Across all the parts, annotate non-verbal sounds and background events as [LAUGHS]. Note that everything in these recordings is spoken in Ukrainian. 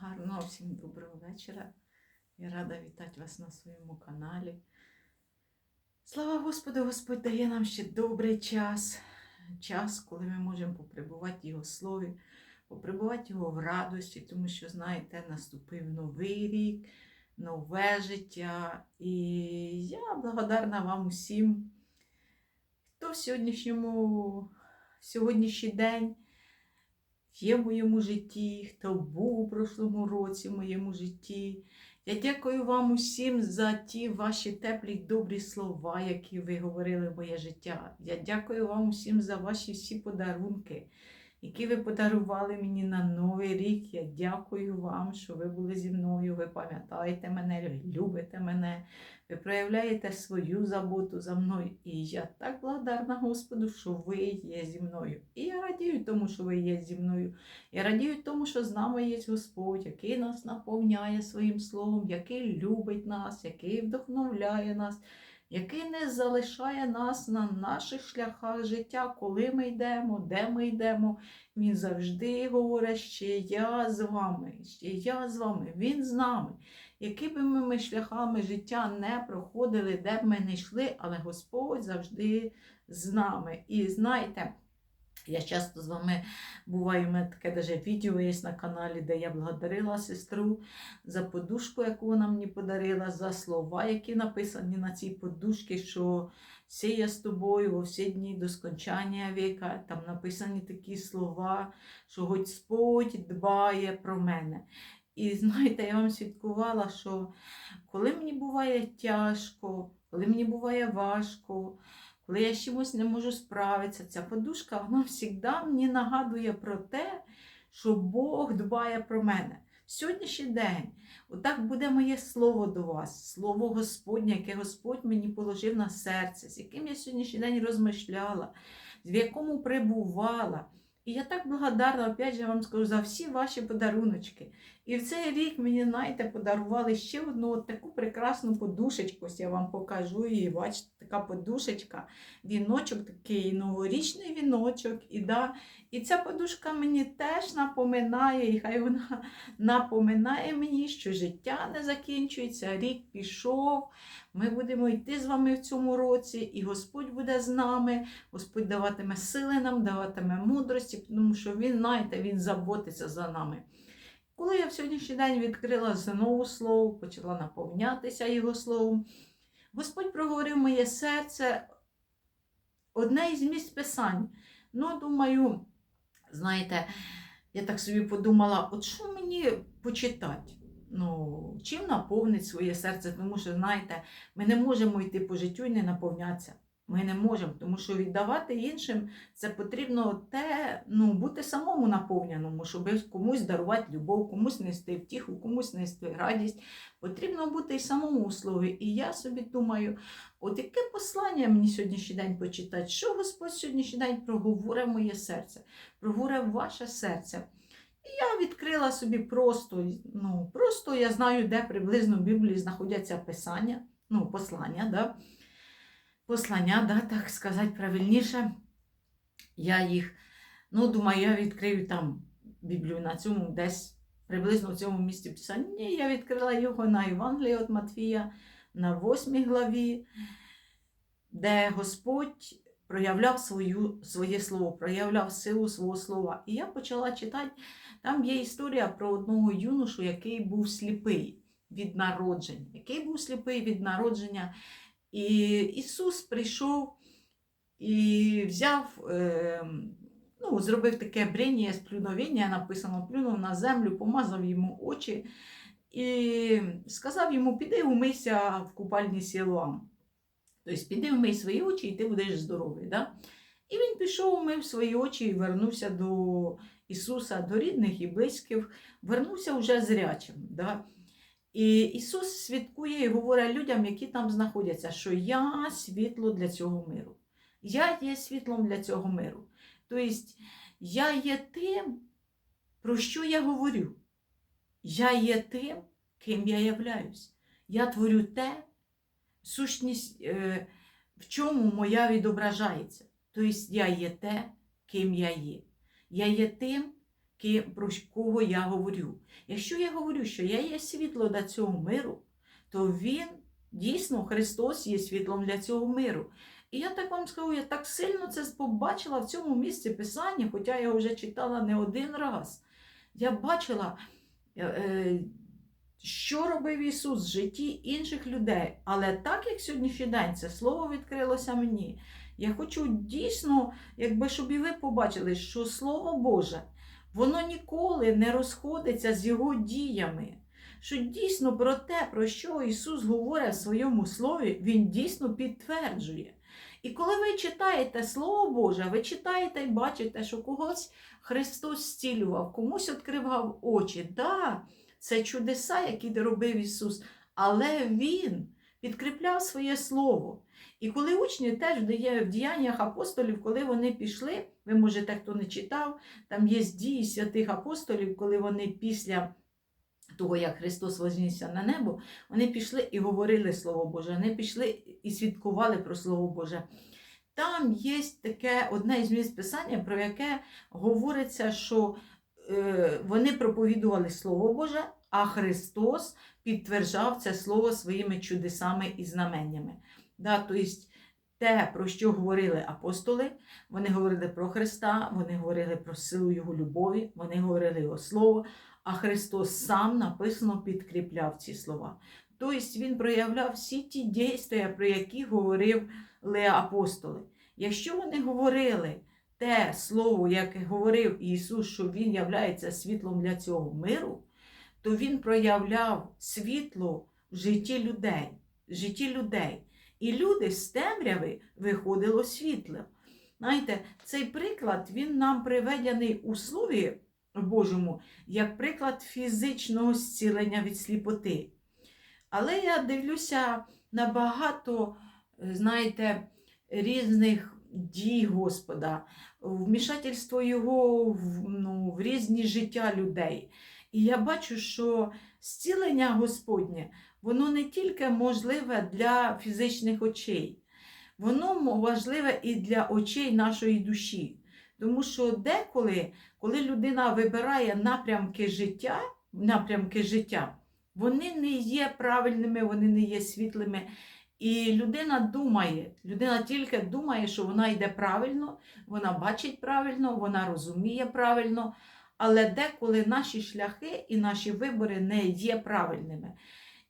Гарного всім доброго вечора. Я рада вітати вас на своєму каналі. Слава Господу, Господь дає нам ще добрий час. Час, коли ми можемо поприбувати в Його слові, поприбувати Його в радості, тому що, знаєте, наступив новий рік, нове життя. І я благодарна вам усім, хто в сьогоднішньому, в сьогоднішній день є в моєму житті, хто був у прошлому році в моєму житті. Я дякую вам усім за ті ваші теплі добрі слова, які ви говорили в моє життя. Я дякую вам усім за ваші всі подарунки, які ви подарували мені на Новий рік. Я дякую вам, що ви були зі мною, ви пам'ятаєте мене, любите мене, ви проявляєте свою заботу за мною. І я так благодарна Господу, що ви є зі мною. І я радію тому, що ви є зі мною. Я радію тому, що з нами є Господь, який нас наповняє своїм словом, який любить нас, який вдохновляє нас, який не залишає нас на наших шляхах життя, коли ми йдемо, де ми йдемо. Він завжди говорить, ще я з вами, ще я з вами, він з нами. Які б ми шляхами життя не проходили, де б ми не йшли, але Господь завжди з нами. І знаєте, я часто з вами буваю, у мене таке даже відео є на каналі, де я благодарила сестру за подушку, яку вона мені подарила, за слова, які написані на цій подушці, що «Сі я з тобою во всі дні до скончання віка. Там написані такі слова, що Господь дбає про мене. І [LAUGHS] знаєте, я вам свідкувала, що коли мені буває тяжко, коли мені буває важко, коли я з чимось не можу справитися, ця подушка вона завжди мені нагадує про те, що Бог дбає про мене. Сьогоднішній день, отак буде моє слово до вас, слово Господнє, яке Господь мені положив на серце, з яким я сьогоднішній день розмишляла, в якому прибувала. І я так благодарна, опять же, вам скажу, за всі ваші подаруночки. І в цей рік мені, знаєте, подарували ще одну от таку прекрасну подушечку. Ось я вам покажу її. Бачите, така подушечка, віночок такий, новорічний віночок. І, да, і ця подушка мені теж напоминає, і хай вона напоминає мені, що життя не закінчується, рік пішов. Ми будемо йти з вами в цьому році, і Господь буде з нами. Господь даватиме сили нам, даватиме мудрості, тому що Він, знаєте, Він заботиться за нами. Коли я в сьогоднішній день відкрила знову слово, почала наповнятися Його словом, Господь проговорив моє серце одне із місць писань. Ну, думаю, знаєте, я так собі подумала, от що мені почитати? Ну, чим наповнить своє серце, тому що, знаєте, ми не можемо йти по життю і не наповнятися. Ми не можемо, тому що віддавати іншим це потрібно те, ну, бути самому наповненому, щоб комусь дарувати любов, комусь нести втіху, комусь нести радість. Потрібно бути і самому у слові. І я собі думаю, от яке послання мені сьогоднішній день почитати, що Господь сьогоднішній день проговорив моє серце, проговорив ваше серце. І я відкрила собі просто, ну, просто я знаю, де приблизно в Біблії знаходяться писання, ну, послання, да? Послання, да, так сказати правильніше. Я їх, ну, думаю, я відкрию там Біблію на цьому десь приблизно в цьому місці писання. Ні, я відкрила його на Євангелії від Матвія на 8 главі, де Господь проявляв свою, своє слово, проявляв силу свого слова. І я почала читати. Там є історія про одного юношу, який був сліпий від народження, який був сліпий від народження. І Ісус прийшов і взяв, е, ну, зробив таке брення, сплюновіння, написано, плюнув на землю, помазав йому очі і сказав йому: піди умийся в купальні Сілуам. Тобто піди вмий свої очі, і ти будеш здоровий. Да? І він пішов, умив свої очі і вернувся до Ісуса, до рідних і близьких, вернувся вже зрячим. Да? І Ісус свідкує і говорить людям, які там знаходяться, що я світло для цього миру. Я є світлом для цього миру. Тобто, я є тим, про що я говорю. Я є тим, ким я являюсь. Я творю те, сущність, е, в чому моя відображається. Тобто, я є те, ким я є. Я є тим, про кого я говорю. Якщо я говорю, що я є світло для цього миру, то Він дійсно Христос є світлом для цього миру. І я так вам скажу, я так сильно це побачила в цьому місці Писання, хоча я вже читала не один раз. Я бачила, е, е, що робив Ісус в житті інших людей. Але так як сьогоднішній день це слово відкрилося мені, я хочу дійсно, якби щоб і ви побачили, що Слово Боже, воно ніколи не розходиться з його діями. Що дійсно про те, про що Ісус говорить в своєму слові, Він дійсно підтверджує. І коли ви читаєте Слово Боже, ви читаєте і бачите, що когось Христос зцілював, комусь відкривав очі. Да, це чудеса, які робив Ісус, але Він підкріпляв своє Слово. І коли учні теж в діяннях апостолів, коли вони пішли, ви можете, хто не читав, там є дії святих апостолів, коли вони після того, як Христос вознісся на небо, вони пішли і говорили Слово Боже, вони пішли і свідкували про Слово Боже. Там є таке одне із місць писання, про яке говориться, що е, вони проповідували Слово Боже, а Христос підтверджав це Слово своїми чудесами і знаменнями. Да, тобто, те, про що говорили апостоли, вони говорили про Христа, вони говорили про силу Його любові, вони говорили Його Слово, а Христос сам написано підкріпляв ці слова. Тобто Він проявляв всі ті дійства, про які говорили апостоли. Якщо вони говорили те слово, яке говорив Ісус, що Він являється світлом для цього миру, то Він проявляв світло в житті людей. в житті людей. І люди з темряви виходило світло. Знаєте, цей приклад він нам приведений у Слові Божому як приклад фізичного зцілення від сліпоти. Але я дивлюся на багато, знаєте, різних дій Господа, вмішательство Його в, ну, в різні життя людей. І я бачу, що зцілення Господнє, воно не тільки можливе для фізичних очей, воно важливе і для очей нашої душі. Тому що деколи, коли людина вибирає напрямки життя, напрямки життя, вони не є правильними, вони не є світлими. І людина думає, людина тільки думає, що вона йде правильно, вона бачить правильно, вона розуміє правильно, але деколи наші шляхи і наші вибори не є правильними.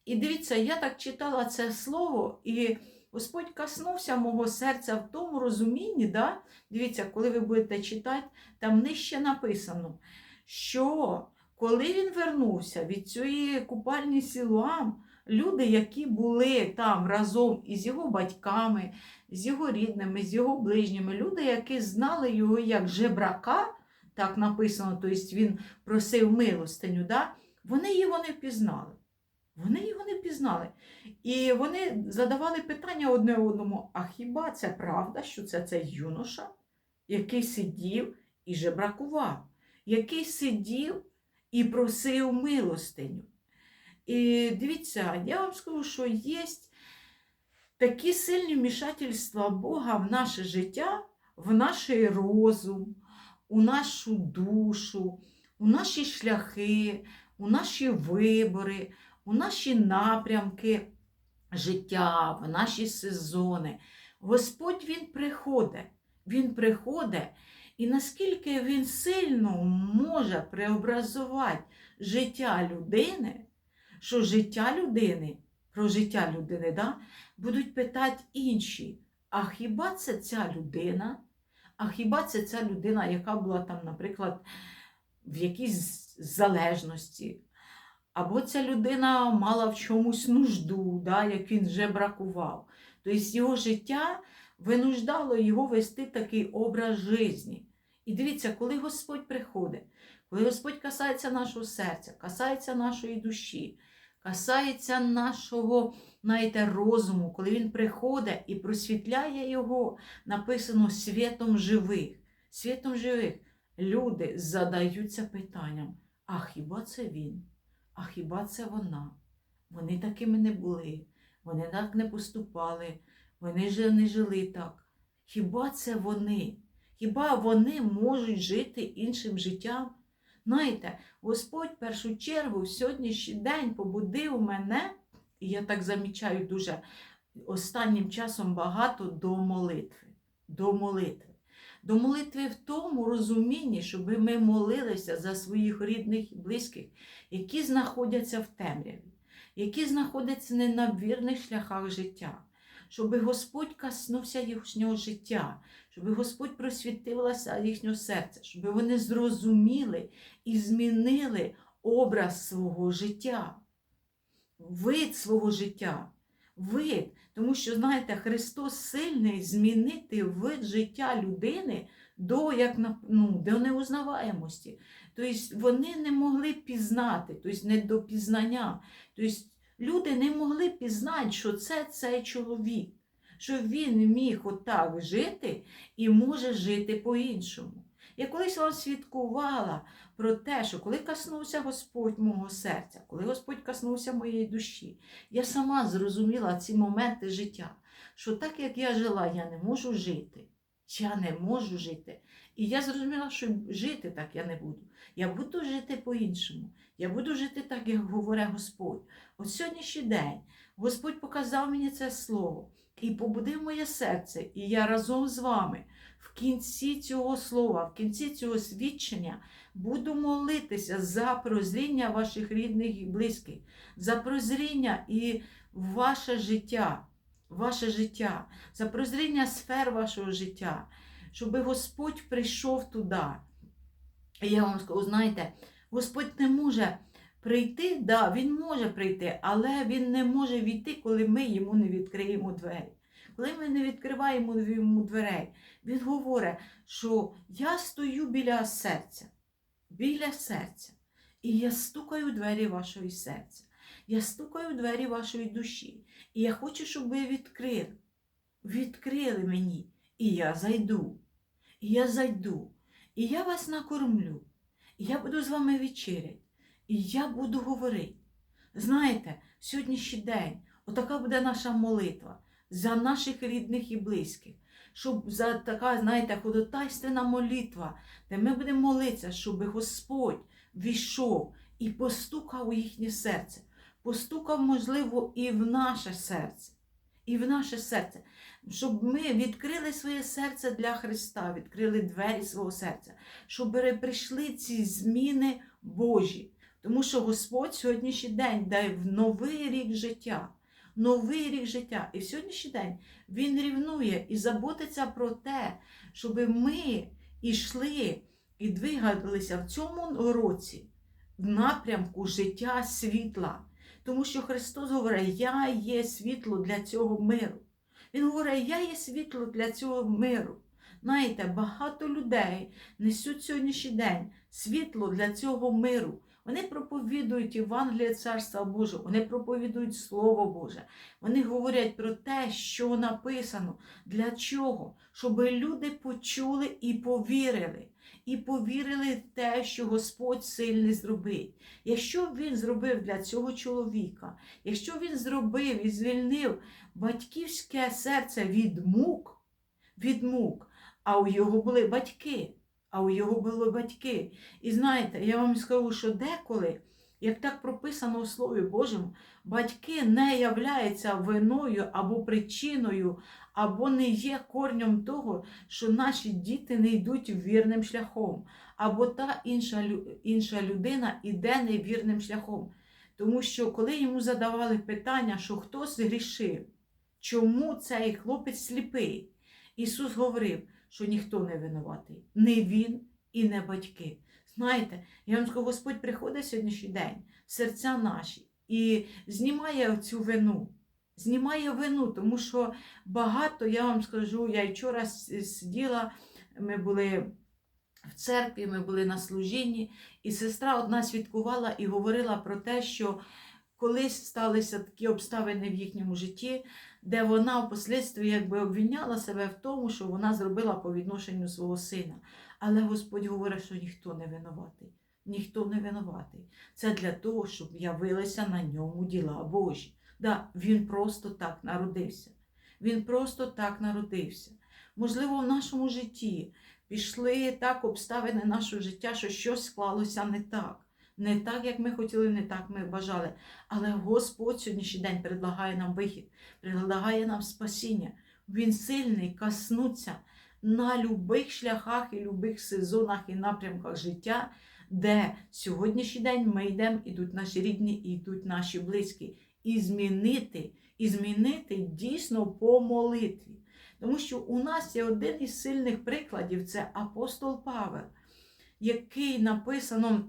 І дивіться, я так читала це слово, і Господь коснувся мого серця в тому розумінні, да? дивіться, коли ви будете читати, там нижче написано, що коли він вернувся від цієї купальні Сілуам, люди, які були там разом із його батьками, з його рідними, з його ближніми, люди, які знали його як жебрака, так написано, тобто він просив милостиню, да? вони його не впізнали. Вони його не впізнали. І вони задавали питання одне одному: а хіба це правда, що це цей юноша, який сидів і жебракував, який сидів і просив милостиню? І дивіться, я вам скажу, що є такі сильні вмішательства Бога в наше життя, в наш розум, у нашу душу, у наші шляхи, у наші вибори, у наші напрямки життя, в наші сезони. Господь Він приходить, Він приходить, і наскільки Він сильно може преобразувати життя людини, що життя людини, про життя людини, да, будуть питати інші. А хіба це ця людина? А хіба це ця людина, яка була там, наприклад, в якійсь залежності? Або ця людина мала в чомусь нужду, да, як він вже бракував. Тобто його життя винуждало його вести такий образ житті. І дивіться, коли Господь приходить, коли Господь касається нашого серця, касається нашої душі, касається нашого знаєте, розуму, коли Він приходить і просвітляє його, написано світом живих. Світом живих люди задаються питанням: а хіба це він? А хіба це вона? Вони такими не були, вони так не поступали, вони ж не жили так. Хіба це вони? Хіба вони можуть жити іншим життям? Знаєте, Господь в першу чергу в сьогоднішній день побудив мене, і я так замічаю дуже останнім часом багато до молитви. До молитви. До молитви в тому розумінні, щоб ми молилися за своїх рідних і близьких, які знаходяться в темряві, які знаходяться не на вірних шляхах життя, щоб Господь коснувся їхнього життя, щоб Господь просвітилося їхнього серця, щоб вони зрозуміли і змінили образ свого життя, вид свого життя. Вид, тому що, знаєте, Христос сильний змінити вид життя людини до як ну, до неузнаваємості. Тобто вони не могли пізнати, тобто не до пізнання. Тобто люди не могли пізнати, що це цей чоловік, що він міг отак жити і може жити по-іншому. Я колись вам свідкувала про те, що коли коснувся Господь мого серця, коли Господь коснувся моєї душі, я сама зрозуміла ці моменти життя, що так як я жила, я не можу жити. Я не можу жити. І я зрозуміла, що жити так я не буду. Я буду жити по-іншому. Я буду жити так, як говорить Господь. От сьогоднішній день Господь показав мені це слово і побудив моє серце, і я разом з вами в кінці цього слова, в кінці цього свідчення буду молитися за прозріння ваших рідних і близьких, за прозріння і ваше життя, ваше життя, за прозріння сфер вашого життя, щоб Господь прийшов туди. І я вам скажу, знаєте, Господь не може прийти, да, Він може прийти, але Він не може війти, коли ми йому не відкриємо двері. Коли ми не відкриваємо йому дверей, він говорить, що я стою біля серця, біля серця, і я стукаю в двері вашого серця. Я стукаю в двері вашої душі. І я хочу, щоб ви відкрили. Відкрили мені, і я зайду. І я зайду. І я вас накормлю. І я буду з вами вечеряти. І я буду говорити. Знаєте, сьогоднішній день, отака буде наша молитва за наших рідних і близьких. Щоб за така, знаєте, ходотайственна молитва, де ми будемо молитися, щоб Господь війшов і постукав у їхнє серце. Постукав, можливо, і в наше серце. І в наше серце, щоб ми відкрили своє серце для Христа, відкрили двері свого серця, щоб прийшли ці зміни Божі. Тому що Господь сьогоднішній день дає новий рік життя. Новий рік життя. І в сьогоднішній день Він рівнує і заботиться про те, щоб ми йшли і двигалися в цьому році в напрямку життя світла. Тому що Христос говорить, я є світло для цього миру. Він говорить, я є світло для цього миру. Знаєте, багато людей несуть сьогоднішній день світло для цього миру. Вони проповідують Євангеліє Царства Божого, вони проповідують Слово Боже. Вони говорять про те, що написано. Для чого? Щоб люди почули і повірили. І повірили в те, що Господь сильний зробить. Якщо він зробив для цього чоловіка, якщо він зробив і звільнив батьківське серце від мук, від мук, а у його були батьки, а у його були батьки. І знаєте, я вам скажу, що деколи, як так прописано у Слові Божому, батьки не являються виною або причиною, або не є корнем того, що наші діти не йдуть вірним шляхом, або та інша, інша людина іде невірним шляхом. Тому що коли йому задавали питання, що хтось згрішив, чому цей хлопець сліпий, Ісус говорив, що ніхто не винуватий, не він і не батьки. Знаєте, я вам скажу, Господь приходить сьогоднішній день в серця наші і знімає цю вину. Знімає вину, тому що багато, я вам скажу, я вчора сиділа, ми були в церкві, ми були на служінні, і сестра одна свідкувала і говорила про те, що колись сталися такі обставини в їхньому житті, де вона впоследстві якби обвиняла себе в тому, що вона зробила по відношенню свого сина. Але Господь говорить, що ніхто не винуватий. Ніхто не винуватий. Це для того, щоб явилися на ньому діла Божі. Да, він просто так народився. Він просто так народився. Можливо, в нашому житті Пішли так обставини нашого життя, що щось склалося не так. Не так, як ми хотіли, не так ми бажали. Але Господь сьогоднішній день предлагає нам вихід, предлагає нам спасіння. Він сильний коснуться на любих шляхах і любих сезонах і напрямках життя, де сьогоднішній день ми йдемо, ідуть наші рідні, і йдуть наші близькі. І змінити, і змінити дійсно по молитві. Тому що у нас є один із сильних прикладів це апостол Павел, який написано.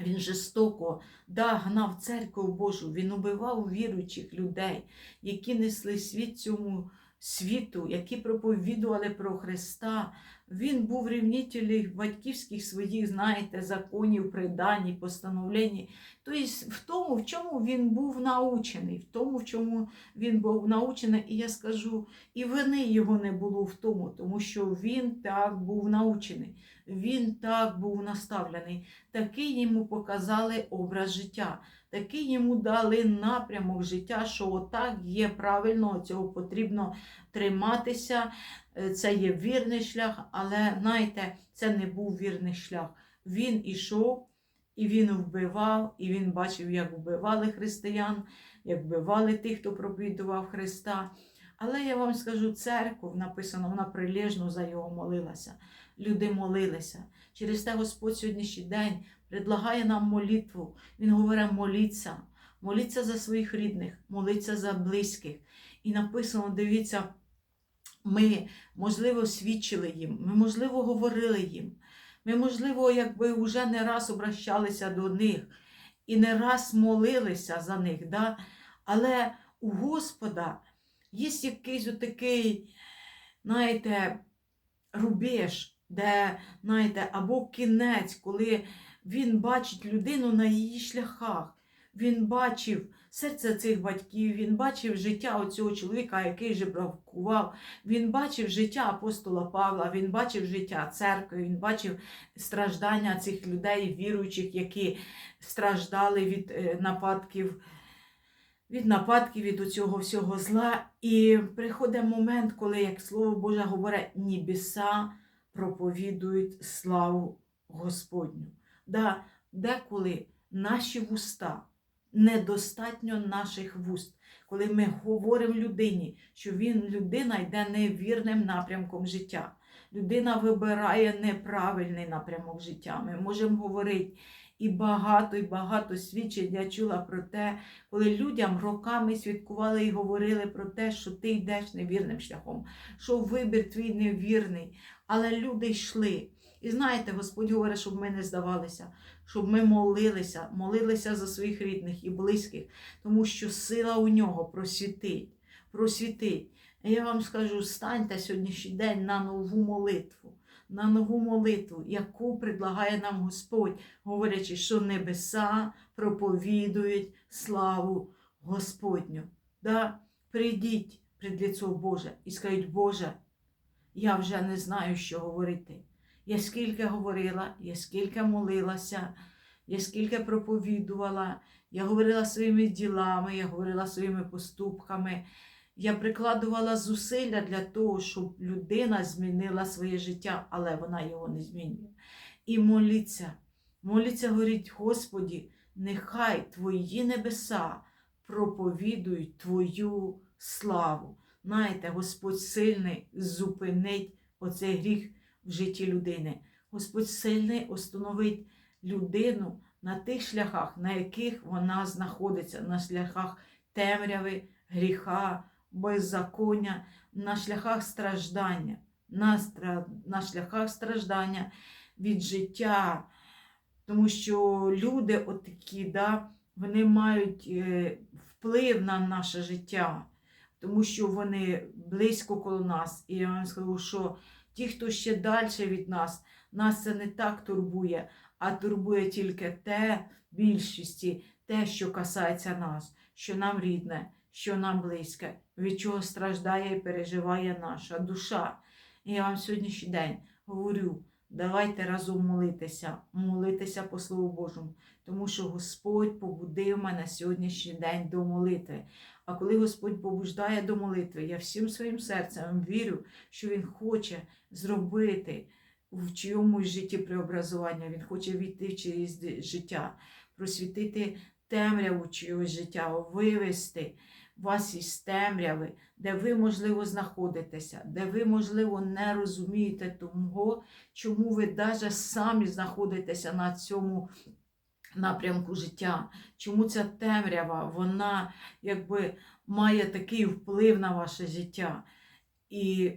Він жорстоко да, гнав церкву Божу, він убивав віруючих людей, які несли світ цьому світу, які проповідували про Христа. Він був рівнителем батьківських своїх, знаєте, законів, приданій, постановлень. Тобто в тому, в чому він був научений, в тому, в чому він був научений, і я скажу, і вини його не було в тому, тому що він так був научений, він так був наставлений, такий йому показали образ життя, такий йому дали напрямок життя, що отак є правильно, цього потрібно триматися. Е, Це є вірний шлях, але знаєте, це не був вірний шлях. Він ішов і він вбивав, і він бачив, як вбивали християн, як вбивали тих, хто проповідував Христа. Але я вам скажу, церков написано, вона прилежно за його молилася. Люди молилися. Через те Господь сьогоднішній день предлагає нам молитву. Він говорить, моліться, моліться за своїх рідних, моліться за близьких. І написано, дивіться, ми, можливо, свідчили їм, ми, можливо, говорили їм. Ми, можливо, якби вже не раз обращалися до них і не раз молилися за них. Да? Але у Господа є якийсь отакий, знаєте, рубеж, де, знаєте, або кінець, коли він бачить людину на її шляхах. Він бачив серце цих батьків, він бачив життя оцього чоловіка, який жебракував, він бачив життя апостола Павла, він бачив життя церкви, він бачив страждання цих людей, віруючих, які страждали від е, нападків, від нападків від цього всього зла. І приходить момент, коли, як Слово Боже говорить, небеса проповідують славу Господню. Да, Деколи наші вуста недостатньо наших вуст, коли ми говоримо людині, що він, людина йде невірним напрямком життя. Людина вибирає неправильний напрямок життя. Ми можемо говорити і багато, і багато свідчень я чула про те, коли людям роками свідкували і говорили про те, що ти йдеш невірним шляхом, що вибір твій невірний. Але люди йшли. І знаєте, Господь говорить, щоб ми не здавалися, щоб ми молилися, молилися за своїх рідних і близьких, тому що сила у нього просвітить, просвітить. Я вам скажу, станьте сьогоднішній день на нову молитву, на нову молитву, яку предлагає нам Господь, говорячи, що небеса проповідують славу Господню. Да? Прийдіть пред лицо Боже і скажіть, Боже, я вже не знаю, що говорити. Я скільки говорила, я скільки молилася, я скільки проповідувала, я говорила своїми ділами, я говорила своїми поступками. Я прикладувала зусилля для того, щоб людина змінила своє життя, але вона його не змінює. І моліться, моліться, говорить, Господі, нехай Твої небеса проповідують Твою славу. Знаєте, Господь сильний зупинить оцей гріх в житті людини. Господь сильний установить людину на тих шляхах, на яких вона знаходиться, на шляхах темряви, гріха, беззаконня, на шляхах страждання, на, стра... на шляхах страждання від життя. Тому що люди отакі, да, вони мають е, вплив на наше життя, тому що вони близько коло нас. І я вам скажу, що ті, хто ще далі від нас, нас це не так турбує, а турбує тільки те більшості, те, що касається нас, що нам рідне, що нам близьке, від чого страждає і переживає наша душа. Я вам сьогоднішній день говорю. Давайте разом молитися, молитися по Слову Божому, тому що Господь побудив мене сьогоднішній день до молитви. А коли Господь побуждає до молитви, я всім своїм серцем вірю, що Він хоче зробити в чиємусь житті преобразування. Він хоче війти через життя, просвітити темряву чогось життя, вивести вас із темряви, де ви, можливо, знаходитеся, де ви, можливо, не розумієте того, чому ви навіть самі знаходитеся на цьому напрямку життя, чому ця темрява, вона якби має такий вплив на ваше життя. І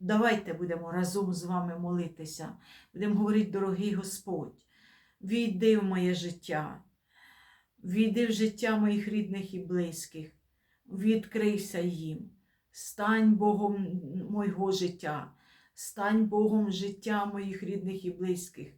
давайте будемо разом з вами молитися. Будемо говорити, дорогий Господь, війди в моє життя, війди в життя моїх рідних і близьких, відкрийся їм, стань Богом мого життя, стань Богом життя моїх рідних і близьких.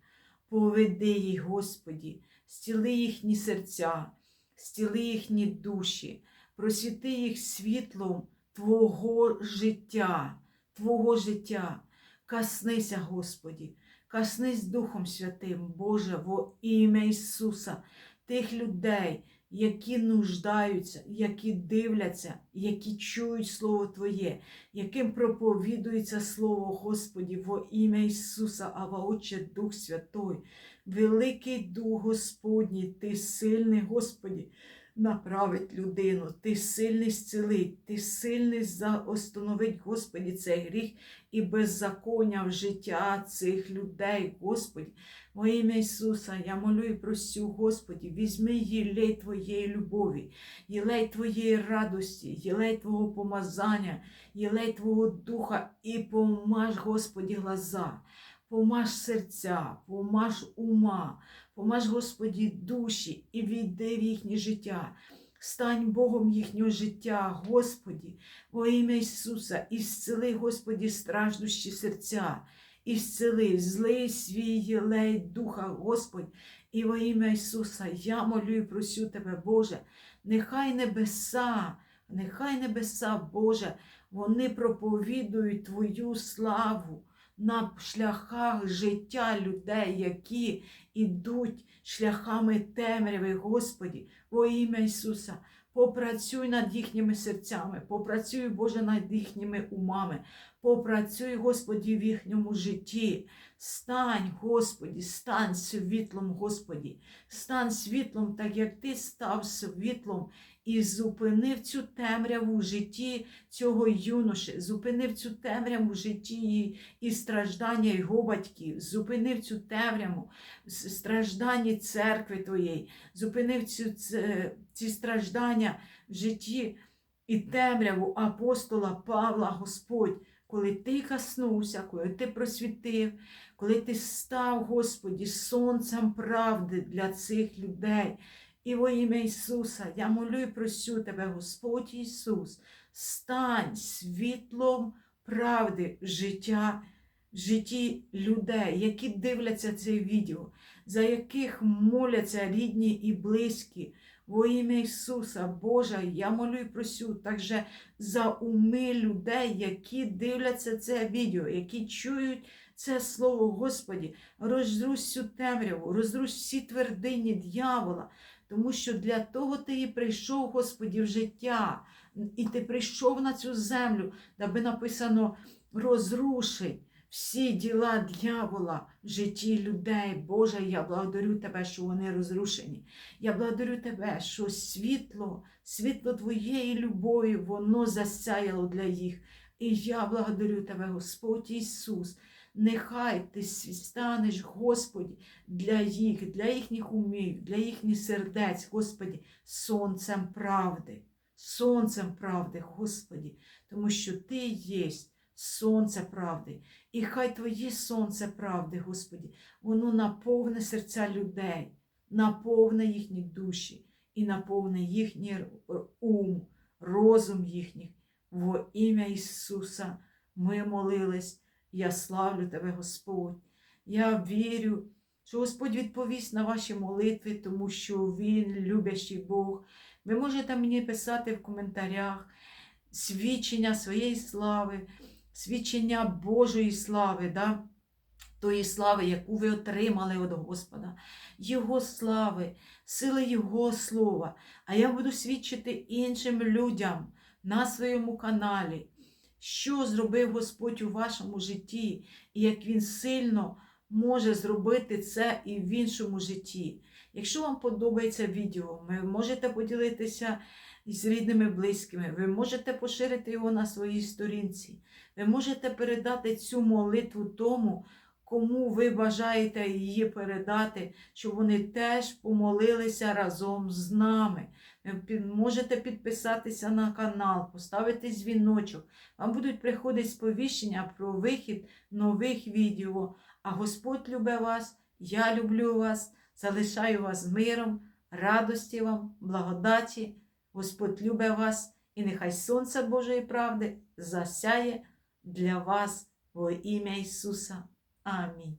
Поведи їх, Господі, зціли їхні серця, зціли їхні душі, просвіти їх світлом Твого життя, Твого життя. Каснися, Господі, каснись Духом Святим, Боже, во ім'я Ісуса, тих людей, які нуждаються, які дивляться, які чують Слово Твоє, яким проповідується Слово Господі во ім'я Ісуса, Ава Отче Дух Святой, великий Дух Господній, Ти сильний, Господі, направить людину, Ти сильний зцілить, Ти сильний заостановить, Господі, цей гріх і беззаконня в життя цих людей, Господі. Во ім'я Ісуса, я молю і просю, Господі, візьми єлей Твоєї любові, єлей Твоєї радості, єлей Твого помазання, єлей Твого духа і помаж, Господі, глаза, помаж серця, помаж ума, помаж, Господі, душі і війди в їхнє життя. Стань Богом їхнього життя, Господі, во ім'я Ісуса, і зцели, Господі, страждущі серця і зцели злий свій єлей Духа Господь, і во ім'я Ісуса я молю і просю Тебе, Боже, нехай небеса, нехай небеса, Боже, вони проповідують Твою славу на шляхах життя людей, які ідуть шляхами темряви, Господі, во ім'я Ісуса. Попрацюй над їхніми серцями, попрацюй, Боже, над їхніми умами, попрацюй, Господі, в їхньому житті. Стань, Господі, стань світлом, Господі, стань світлом, так як Ти став світлом. І зупинив цю темряву в житті цього юноші, зупинив цю темряву в житті і, страждання його батьків, зупинив цю темряву в стражданні церкви Твоєї, зупинив цю, ц- ці страждання в житті і темряву апостола Павла, Господь, коли ти коснувся, коли ти просвітив, коли ти став, Господі, сонцем правди для цих людей. І во ім'я Ісуса, я молю і просю Тебе, Господь Ісус, стань світлом правди життя, житті людей, які дивляться це відео, за яких моляться рідні і близькі. Во ім'я Ісуса, Боже, я молю і просю також за уми людей, які дивляться це відео, які чують це слово, Господі, розрусь цю темряву, розрусь всі твердині дьявола, тому що для того ти і прийшов, Господі, в життя, і ти прийшов на цю землю, даби написано розрушить всі діла дьявола в житті людей. Боже, я благодарю Тебе, що вони розрушені. Я благодарю Тебе, що світло, світло Твоєї любові, воно засяяло для їх. І я благодарю Тебе, Господь Ісус. Нехай ти станеш, Господі, для їх, для їхніх умів, для їхніх сердець, Господі, сонцем правди, сонцем правди, Господі, тому що Ти єсть сонце правди. І хай Твоє сонце правди, Господі, воно наповне серця людей, наповне їхні душі і наповне їхній ум, розум їхніх. Во ім'я Ісуса ми молились. Я славлю Тебе, Господь. Я вірю, що Господь відповість на ваші молитви, тому що Він любящий Бог. Ви можете мені писати в коментарях свідчення своєї слави, свідчення Божої слави, да? тої слави, яку ви отримали від Господа, Його слави, сили Його слова. А я буду свідчити іншим людям на своєму каналі що зробив Господь у вашому житті, і як Він сильно може зробити це і в іншому житті. Якщо вам подобається відео, ви можете поділитися із рідними, близькими, ви можете поширити його на своїй сторінці, ви можете передати цю молитву тому, кому ви бажаєте її передати, щоб вони теж помолилися разом з нами. Ви можете підписатися на канал, поставити дзвіночок. Вам будуть приходити сповіщення про вихід нових відео. А Господь любить вас, я люблю вас, залишаю вас з миром, радості вам, благодаті. Господь любить вас, і нехай Сонце Божої правди засяє для вас во ім'я Ісуса. Амінь.